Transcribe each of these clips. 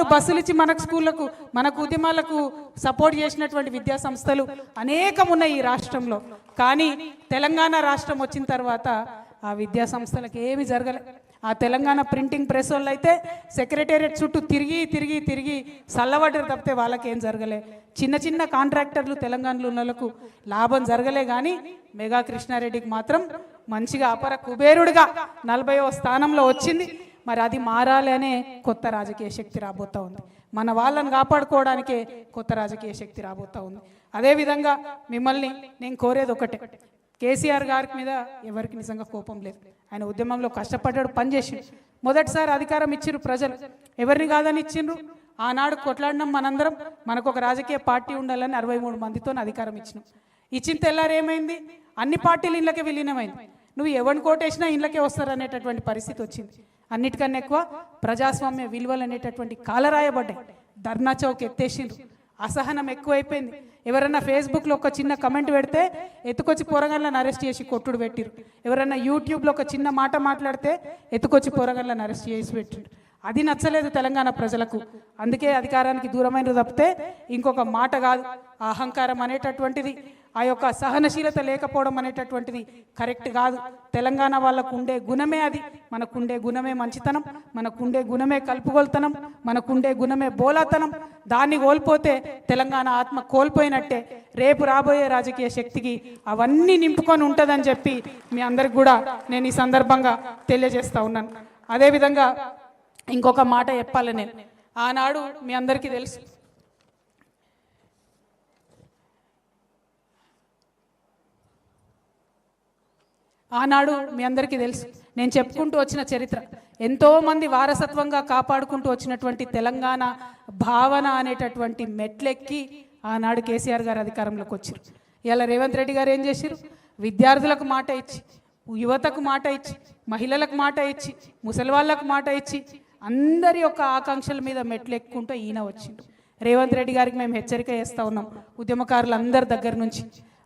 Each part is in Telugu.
వాళ్ళు బస్సులు ఇచ్చి మనకు స్కూళ్ళకు మనకు ఉద్యమాలకు సపోర్ట్ చేసినటువంటి విద్యా సంస్థలు అనేకం ఉన్నాయి ఈ రాష్ట్రంలో. కానీ తెలంగాణ రాష్ట్రం వచ్చిన తర్వాత ఆ విద్యా సంస్థలకు ఏమి జరగలే. ఆ తెలంగాణ ప్రింటింగ్ ప్రెస్ వాళ్ళు అయితే సెక్రటేరియట్ చుట్టూ తిరిగి తిరిగి తిరిగి చల్లబడ్డరు తప్పితే వాళ్ళకి ఏం జరగలే. చిన్న చిన్న కాంట్రాక్టర్లు తెలంగాణలో ఉన్న వాళ్ళకు లాభం జరగలే కానీ మెగా కృష్ణారెడ్డికి మాత్రం మంచిగా అపర కుబేరుడిగా నలభైవ స్థానంలో వచ్చింది. మరి అది మారాలనే అనే కొత్త రాజకీయ శక్తి రాబోతా ఉంది. మన వాళ్ళని కాపాడుకోవడానికే కొత్త రాజకీయ శక్తి రాబోతా ఉంది. అదేవిధంగా మిమ్మల్ని నేను కోరేది ఒకటే. కేసీఆర్ గారి మీద ఎవరికి నిజంగా కోపం లేదు. ఆయన ఉద్యమంలో కష్టపడ్డాడు పనిచేసి మొదటిసారి అధికారం ఇచ్చిండ్రు ప్రజలు. ఎవరిని కాదని ఇచ్చిండ్రు ఆనాడు కొట్లాడినాం మనందరం. మనకు ఒక రాజకీయ పార్టీ ఉండాలని అరవై మూడు మందితో అధికారం ఇచ్చినాం. ఇచ్చిన తెల్లారేమైంది అన్ని పార్టీలు ఇళ్ళకే విలీనమైంది. నువ్వు ఎవరిని కోటేసినా ఇళ్ళకే వస్తారు అనేటటువంటి పరిస్థితి వచ్చింది. అన్నిటికన్నా ఎక్కువ ప్రజాస్వామ్య విలువలు అనేటటువంటి కాలరాయబడ్డాయి ధర్నా చౌక్ ఎత్తేసిండ్రు. అసహనం ఎక్కువైపోయింది. ఎవరన్నా ఫేస్బుక్లో ఒక చిన్న కమెంట్ పెడితే ఎత్తుకొచ్చి పోరగాళ్ళని అరెస్ట్ చేసి కొట్టుడు పెట్టిరు ఎవరన్నా యూట్యూబ్లో ఒక చిన్న మాట మాట్లాడితే ఎత్తుకొచ్చి పోరగాళ్ళని అరెస్ట్ చేసి పెట్టిరు అది నచ్చలేదు తెలంగాణ ప్రజలకు. అందుకే అధికారానికి దూరమైన తప్పితే ఇంకొక మాట కాదు. అహంకారం అనేటటువంటిది ఆ యొక్క సహనశీలత లేకపోవడం అనేటటువంటిది కరెక్ట్ కాదు. తెలంగాణ వాళ్ళకు ఉండే గుణమే అది. మనకుండే గుణమే మంచితనం మనకుండే గుణమే కలుపుగోలుతనం మనకుండే గుణమే బోలాతనం. దాన్ని కోల్పోతే తెలంగాణ ఆత్మ కోల్పోయినట్టే. రేపు రాబోయే రాజకీయ శక్తికి అవన్నీ నింపుకొని ఉంటుందని చెప్పి మీ అందరికి కూడా నేను ఈ సందర్భంగా తెలియజేస్తా ఉన్నాను. అదేవిధంగా ఇంకొక మాట చెప్పాలి నేను. ఆనాడు మీ అందరికీ తెలుసు. ఆనాడు మీ అందరికీ తెలుసు. నేను చెప్పుకుంటూ వచ్చిన చరిత్ర. ఎంతోమంది వారసత్వంగా కాపాడుకుంటూ వచ్చినటువంటి తెలంగాణ భావన అనేటటువంటి మెట్లెక్కి ఆనాడు కేసీఆర్ గారు అధికారంలోకి వచ్చారు. ఇలా రేవంత్ రెడ్డి గారు ఏం చేశారు? విద్యార్థులకు మాట ఇచ్చి యువతకు మాట ఇచ్చి మహిళలకు మాట ఇచ్చి ముసలి వాళ్ళకు మాట ఇచ్చి అందరి యొక్క ఆకాంక్షల మీద మెట్లు ఎక్కుంటూ ఈయన వచ్చిండు. రేవంత్ రెడ్డి గారికి మేము హెచ్చరిక చేస్తూ ఉన్నాం. ఉద్యమకారులందరి దగ్గర నుంచి.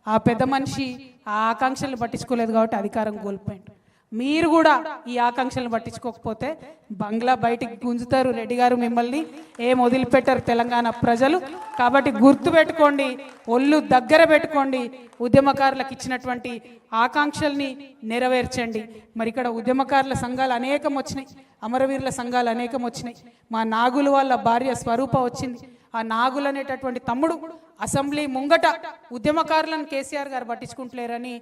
ఆ పెద్ద మనిషి ఆ ఆకాంక్షలు పట్టించుకోలేదు కాబట్టి అధికారం కోల్పోయిండు. మీరు కూడా ఈ ఆకాంక్షలను పట్టించుకోకపోతే బంగ్లా బయటికి గుంజుతారు రెడ్డి గారు మిమ్మల్ని. ఏం వదిలిపెట్టారు తెలంగాణ ప్రజలు. కాబట్టి గుర్తు పెట్టుకోండి ఒళ్ళు దగ్గర పెట్టుకోండి. ఉద్యమకారులకు ఇచ్చినటువంటి ఆకాంక్షల్ని నెరవేర్చండి. మరి ఇక్కడ ఉద్యమకారుల సంఘాలు అనేకం వచ్చినాయి. అమరవీరుల సంఘాలు అనేకం వచ్చినాయి. మా నాగులు వాళ్ళ భార్య స్వరూప వచ్చింది. ఆ నాగులు అనేటటువంటి తమ్ముడు అసెంబ్లీ ముంగట ఉద్యమకారులను కేసీఆర్ గారు పట్టించుకుంటలేరని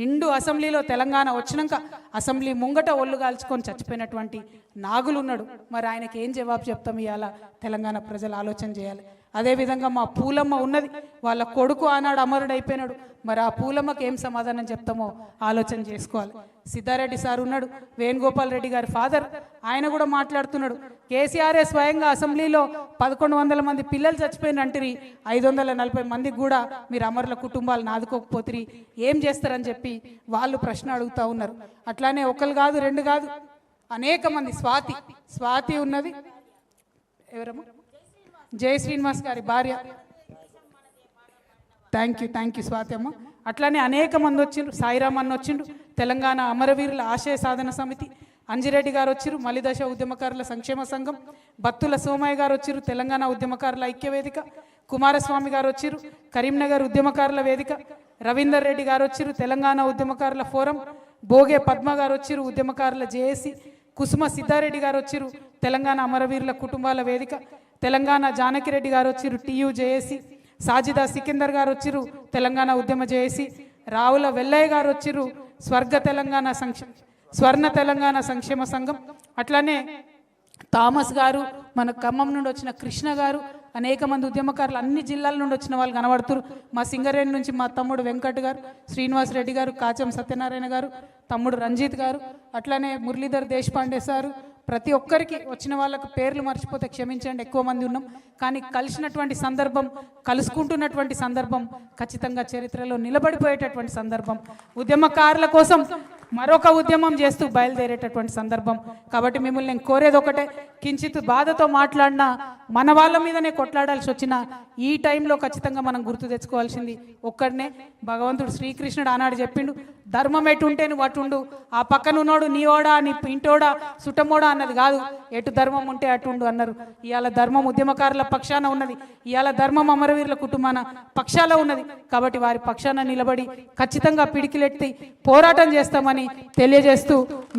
నిండు అసెంబ్లీలో తెలంగాణ వచ్చినాక అసెంబ్లీ ముంగట ఒళ్ళు కాల్చుకొని చచ్చిపోయినటువంటి నాగులు ఉన్నాడు. మరి ఆయనకి ఏం జవాబు చెప్తాం ఇవాళ తెలంగాణ ప్రజలు ఆలోచన చేయాలి. అదేవిధంగా మా పూలమ్మ ఉన్నది. వాళ్ళ కొడుకు ఆనాడు అమరుడు అయిపోయినాడు మరి ఆ పూలమ్మకి ఏం సమాధానం చెప్తామో ఆలోచన చేసుకోవాలి. సిద్ధారెడ్డి సార్ ఉన్నాడు వేణుగోపాల్ రెడ్డి గారి ఫాదర్. ఆయన కూడా మాట్లాడుతున్నాడు. కేసీఆర్ఏ స్వయంగా అసెంబ్లీలో పదకొండు వందల మంది పిల్లలు చచ్చిపోయినంటిరి ఐదు వందల నలభై మందికి కూడా మీరు అమరుల కుటుంబాలను ఆదుకోకపోతే ఏం చేస్తారని చెప్పి వాళ్ళు ప్రశ్న అడుగుతూ ఉన్నారు. అట్లానే ఒకరు కాదు రెండు కాదు అనేక మంది స్వాతి స్వాతి ఉన్నది. ఎవరమ్మా? జయ శ్రీనివాస్ గారి భార్య. Thank you thank you Swathi అమ్మ అట్లానే అనేక మంది వచ్చిండ్రు. సాయిరామ్ అన్న వచ్చిండు. తెలంగాణ అమరవీరుల ఆశయ సాధన సమితి. అంజిరెడ్డి గారు వచ్చిరు మలిదశ ఉద్యమకారుల సంక్షేమ సంఘం. బత్తుల సోమయ్య గారు వచ్చిరు తెలంగాణ ఉద్యమకారుల ఐక్య వేదిక కుమారస్వామి గారు వచ్చిరు కరీంనగర్ ఉద్యమకారుల వేదిక. రవీందర్ రెడ్డి గారు వచ్చిరు తెలంగాణ ఉద్యమకారుల ఫోరం. భోగే పద్మ గారు వచ్చిరు ఉద్యమకారుల జేఏసీ. కుసుమ సిద్ధారెడ్డి గారు వచ్చిరు తెలంగాణ అమరవీరుల కుటుంబాల వేదిక. తెలంగాణ జానకిరెడ్డి గారు వచ్చిరు టీయూ జేఏసీ సాజిదా సికిందర్ గారు వచ్చిరు తెలంగాణ ఉద్యమ జేఏసీ రావుల వెల్లయ్య గారు వచ్చిరు స్వర్గ తెలంగాణ సంక్షేమ స్వర్ణ తెలంగాణ సంక్షేమ సంఘం. అట్లానే థామస్ గారు మన ఖమ్మం నుండి వచ్చిన కృష్ణ గారు అనేక మంది ఉద్యమకారులు అన్ని జిల్లాల నుండి వచ్చిన వాళ్ళు కనబడుతురు. మా సింగరేణి నుంచి మా తమ్ముడు వెంకట్ గారు శ్రీనివాస్ రెడ్డి గారు కాచం సత్యనారాయణ గారు తమ్ముడు రంజిత్ గారు అట్లానే మురళీధర్ దేశపాండే సారు ప్రతి ఒక్కరికి వచ్చిన వాళ్ళకు పేర్లు మర్చిపోతే క్షమించండి ఎక్కువ మంది ఉన్నాం. కానీ కలిసినటువంటి సందర్భం కలుసుకుంటున్నటువంటి సందర్భం ఖచ్చితంగా చరిత్రలో నిలబడిపోయేటటువంటి సందర్భం ఉద్యమకారుల కోసం మరొక ఉద్యమం చేస్తూ బయలుదేరేటటువంటి సందర్భం. కాబట్టి మిమ్మల్ని నేను కోరేది ఒకటే కించిత్ బాధతో మాట్లాడినా మన వాళ్ళ మీదనే కొట్లాడాల్సి వచ్చిన ఈ టైంలో ఖచ్చితంగా మనం గుర్తు తెచ్చుకోవాల్సింది ఒక్కడనే. భగవంతుడు శ్రీకృష్ణుడు ఆనాడు చెప్పిండు ధర్మం ఎటు ఉంటే నువ్వు అటుండు. ఆ పక్కన ఉన్నోడు నీ ఓడా నీ ఇంటోడా సుట్టమోడా అన్నది కాదు. ఎటు ధర్మం ఉంటే అటుండు అన్నారు. ఇవాళ ధర్మం ఉద్యమకారుల పక్షాన ఉన్నది. ఇవాళ ధర్మం అమరవీరుల కుటుంబాన పక్షాల ఉన్నది. కాబట్టి వారి పక్షాన నిలబడి ఖచ్చితంగా పిడికిలెట్టి పోరాటం చేస్తామని తెలియజేస్తూ